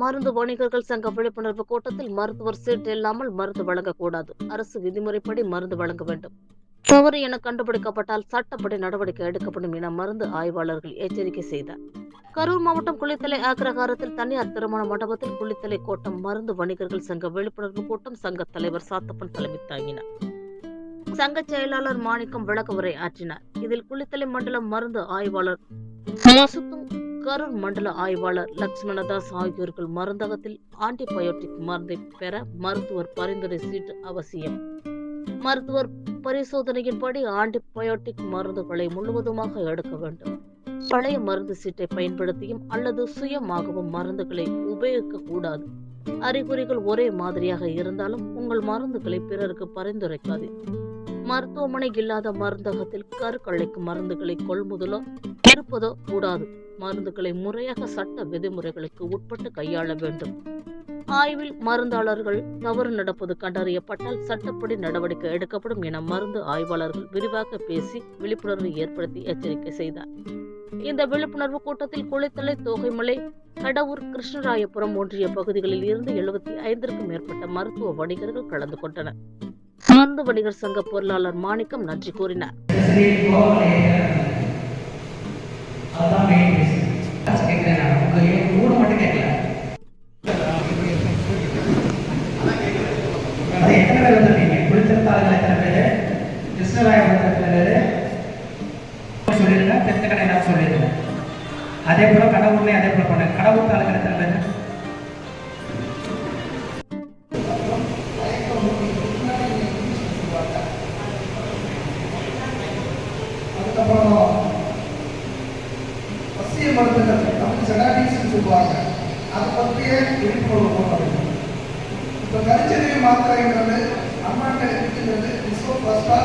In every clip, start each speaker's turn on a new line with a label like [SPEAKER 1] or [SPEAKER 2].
[SPEAKER 1] மருந்து வணிகர்கள் சங்க விழிப்புணர்வு கூட்டத்தில் மருத்துவர் சீட்டு இல்லாமல் மருந்து வழங்கக்கூடாது. அரசு விதிமுறைப்படி மருந்து வழங்க வேண்டும். தவறு என கண்டுபிடிக்கப்பட்டால் சட்டப்படி நடவடிக்கை எடுக்கப்படும் என மருந்து ஆய்வாளர்கள் எச்சரிக்கை செய்தார். கரூர் மாவட்டம் குளித்தலை அக்ரஹாரத்தில் தனியார் திருமண மண்டபத்தில் குளித்தலை கோட்டம் மருந்து வணிகர்கள் சங்க விழிப்புணர்வு கூட்டம் சங்க தலைவர் சாத்தப்பன் தலைமை தாங்கினார். சங்க செயலாளர் மாணிக்கம் விளக்க உரை ஆற்றினார். இதில் குளித்தலை மண்டலம் மருந்து ஆய்வாளர் கரூர் மண்டல ஆய்வாளர் லக்ஷ்மணதாஸ் ஆகியோர்கள் மருந்தகத்தில் ஆன்டிபயோட்டிக் மருந்தை பெற மருத்துவர் பரிந்துரை சீட்டு அவசியம். மருத்துவர் பரிசோதனையின்படி ஆன்டிபயோட்டிக் மருந்துகளை முழுவதுமாக எடுக்க வேண்டும். பழைய மருந்து சீட்டை பயன்படுத்தியும் அல்லது சுயமாகவும் மருந்துகளை உபயோகிக்க கூடாது. அறிகுறிகள் ஒரே மாதிரியாக இருந்தாலும் உங்கள் மருந்துகளை பிறருக்கு பரிந்துரைக்காது மருத்துவமனை இல்லாத மருந்தகத்தில் கருக்கழைக்கு மருந்துகளை கொள்முதலோ இருப்பதோ கூடாது. மருந்துகளை முறையாக சட்ட விதிமுறைகளுக்கு உட்பட்டு கையாள வேண்டும். ஆய்வில் மருந்தாளர்கள் தவறு நடப்பது கண்டறியப்பட்டால் சட்டப்படி நடவடிக்கை எடுக்கப்படும் என மருந்து ஆய்வாளர்கள் விரிவாக பேசி விழிப்புணர்வு ஏற்படுத்தி எச்சரிக்கை செய்தார். இந்த விழிப்புணர்வு கூட்டத்தில் குளித்தலை தோகைமலை கடவுர் கிருஷ்ணராயபுரம் ஒன்றிய பகுதிகளில் இருந்து எழுபத்தி ஐந்திற்கும் மேற்பட்ட மருத்துவ வணிகர்கள் கலந்து கொண்டனர். மருந்து வணிகர் சங்க பொருளாளர் மாணிக்கம் நன்றி கூறினார்.
[SPEAKER 2] அதே போல கடவுள்லேயும் அதே போல பண்ண. கடவுள் தாளுங்க
[SPEAKER 3] வசிய மருந்துகள் தமிழ் சொல்லுவாங்க. அதை பற்றிய விழிப்புணர்வு போடணும் இப்போ கரிச்சரிய மாத்திரைங்கிறது அம்மாட்ட இருக்குங்கிறது இஸ்ரோ ஃபர்ஸ்டா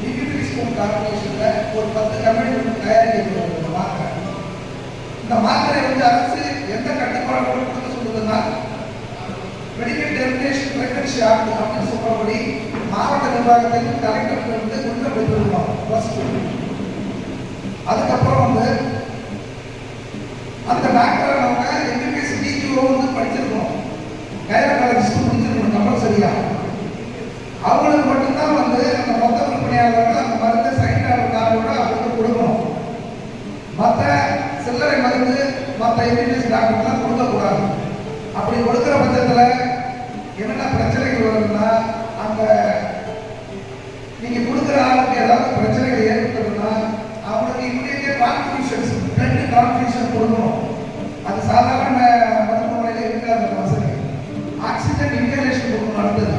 [SPEAKER 3] டிகிரிஸ்கோன் கார்பரேஷனில் ஒரு பத்து கம்பெனி வந்து தயாரிக்கிறது இந்த மாத்திரை. இந்த மாத்திரை வந்து அரசு எந்த கட்டுப்பாடுகளும் கொடுக்க சொல்லுதுன்னா மெடிக்கல் டெர்மினேஷன் பிரெக்னன்சி ஆகுது அப்படின்னு சொல்றபடி மாவட்ட நிர்வாகத்திலிருந்து கலெக்டர்ல இருந்து உள்ள பெற்றுள்ளோம் ஃபர்ஸ்ட் அதுக்கப்புறம் வந்து அந்த டாக்டரை நம்ம எம்பிபிஎஸ் டிஜிஓ வந்து படிச்சிருக்கணும் கைனகாலஜிஸ்ட் முடிச்சிருக்கணும் கம்பல்சரியா அவங்களுக்கு மட்டும்தான் வந்து அந்த மொத்த விற்பனையாளர்கள் அந்த மருந்தை சைனாளர் கார்டோட அவங்களுக்கு கொடுக்கணும். மற்ற சில்லறை மருந்து மற்ற எம்பிபிஎஸ் டாக்டர்லாம் கொடுக்கக்கூடாது. அப்படி கொடுக்குற பட்சத்தில் என்னென்ன பிரச்சனைகள் வரும் அந்த நீங்க கொடுக்குற ஆளுக்கு ஏதாவது பிரச்சனைகள் ஏற்பட்டதுன்னா அவங்களுக்கு இம்மிடியே கான்ஃபியூஷன்ஸ் பிளட் கான்ஃபியூஷன் கொடுக்கணும் அது சாதாரண மருத்துவமனையில் இருக்காது அந்த வசதி ஆக்சிஜன் இன்ஹலேஷன் கொடுக்கணும் அடுத்தது?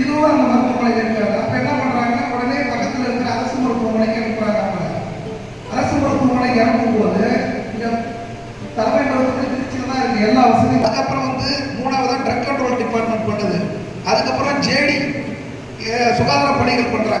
[SPEAKER 3] இதுவும் அந்த மருத்துவமனையில் இருக்காது. அப்போ என்ன பண்ணுறாங்கன்னா உடனே பக்கத்தில் இருக்கிற அரசு மருத்துவமனைக்கு அனுப்புகிறாங்க அவங்க அரசு மருத்துவமனைக்கு அனுப்பும்போது இங்கே தலைமை மருத்துவமனை திருச்சியில் தான் இருக்குது எல்லா வசதியும். அதுக்கப்புறம் வந்து மூணாவதாக ட்ரக் கண்ட்ரோல் டிபார்ட்மெண்ட் பண்ணுது. அதுக்கப்புறம் ஜேடி சுகாதார பணிகள் பண்ணுறாங்க